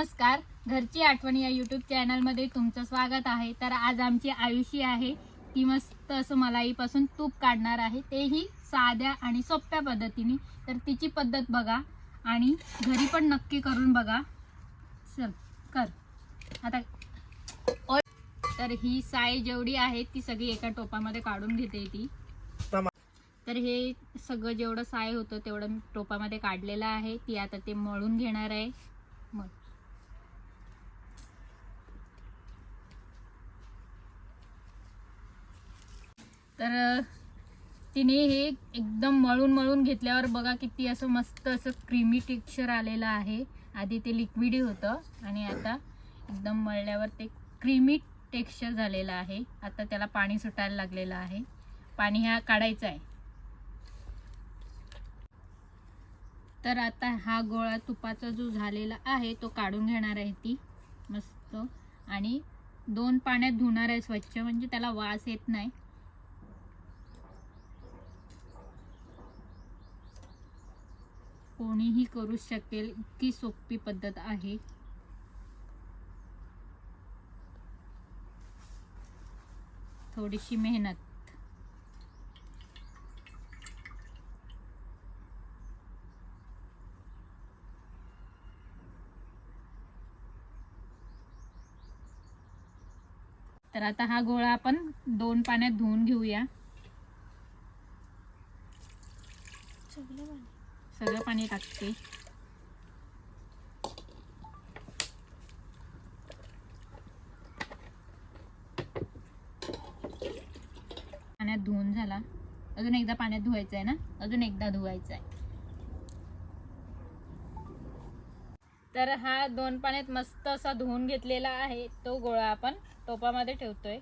नमस्कार. घरची आठवण या यूट्यूब चॅनलमध्ये तुमचं स्वागत आहे. तर आज आमची आयुषी आहे. ती मस्त असं मलाईपासून तूप काढणार आहे. तेही साध्या आणि सोप्या पद्धतीने. तर तिची पद्धत बघा आणि घरी पण नक्की करून बघा. चल कर. आता ओय. तर ही साय जेवढी आहे ती सगळी एका टोपामध्ये काढून घेते ती. तर हे सगळं जेवढं साय होतं तेवढं टोपामध्ये काढलेलं आहे. ती आता ते मळून घेणार आहे. मग तर तिने हे एकदम मळून मळून घेतल्यावर बघा किती असं मस्त असं क्रीमी टेक्स्चर आलेलं आहे. आधी ते लिक्विडी होतं आणि आता एकदम मळल्यावर ते क्रीमी टेक्स्चर झालेलं आहे. आता त्याला पाणी सुटायला लागलेलं आहे. पाणी हा काढायचा आहे. तर आता हा गोळा तुपाचा जो झालेला आहे तो काढून घेणार आहे ती मस्त. आणि दोन पाण्यात धुणार आहे स्वच्छ म्हणजे त्याला वास येत नाही. कोणीही करू शकेल इतकी सोपी पद्धत आहे. थोडीशी मेहनत. तर आता हा गोळा आपण दोन पाण्यात धुवून घेऊया. सगळं पाणी टाकते. पाण्यात धुवून झाला. अजून एकदा पाण्यात धुवायचं आहे ना? अजून एकदा धुवायचं आहे तर हा दोन पाण्यात मस्त असा धुवून घेतलेला आहे. तो गोळा आपण टोपामध्ये ठेवतोय.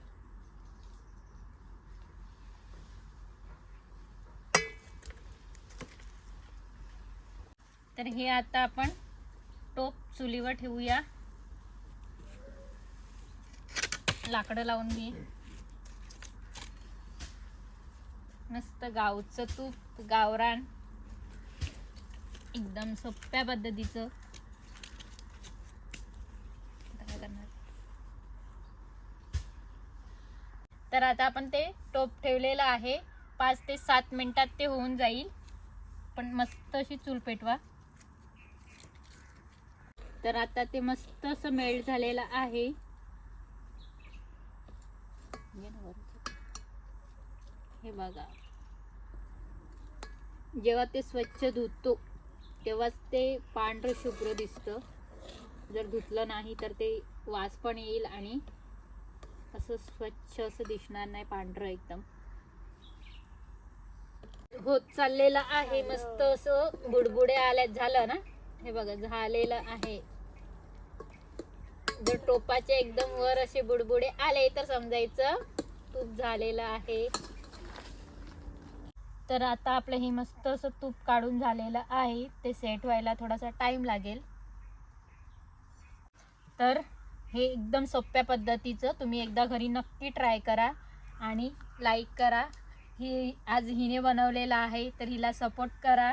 तर हे आता आपण टोप चुलीवर ठेवूया. लाकडं लावून मी. मस्त गावचं तूप गावरान. एकदम सोप्या पद्धतीचं. तर आता आपण ते टोप ठेवलेलं आहे. पाच ते सात मिनिटात ते होऊन जाईल. पण मस्त अशी चूल पेटवा. तर आता ते मस्त असं मेल्ट झालेलं आहे. हे बघा. जेव्हा ते स्वच्छ धुतो तेव्हाच ते पांढरं शुभ्र दिसतं. जर धुतलं नाही तर ते वास पण येईल आणि असं स्वच्छ असं दिसणार नाही पांढरं एकदम. होत चाललेलं आहे. मस्त असं बुडबुडे आल्यात झालं ना? हे बघा झालेलं आहे. जर टोपाचे एकदम वर असे बुडबुडे आले तर समजायचं तूप झालेलं आहे. तर आता आपलं हे मस्त असं तूप काढून झालेलं आहे. ते सेट व्हायला थोडासा टाइम लागेल. तर हे एकदम सोप्या पद्धतीचं तुम्ही एकदा घरी नक्की ट्राय करा आणि लाईक करा. ही आज हिने बनवलेलं आहे तर हिला सपोर्ट करा.